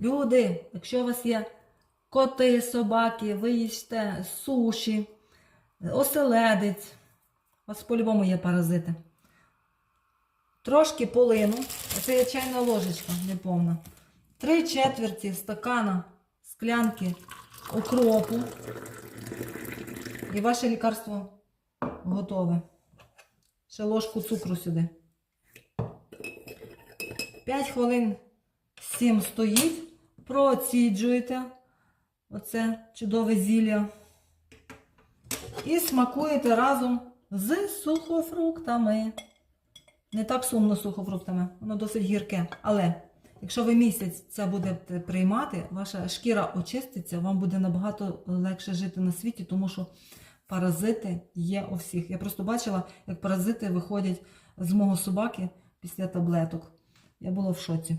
Люди, якщо у вас є коти, собаки, ви їсте суші, оселедець, у вас по-любому є паразити. Трошки полину, це є чайна ложечка неповна. Три четверті стакана склянки укропу. І ваше лікарство готове. Ще ложку цукру сюди. 5 хвилин 7 стоїть. Проціджуєте оце чудове зілля. І смакуєте разом з сухофруктами. Не так сумно з сухофруктами, воно досить гірке. Але якщо ви місяць це будете приймати, ваша шкіра очиститься, вам буде набагато легше жити на світі, тому що паразити є у всіх. Я просто бачила, як паразити виходять з мого собаки після таблеток. Я була в шоці.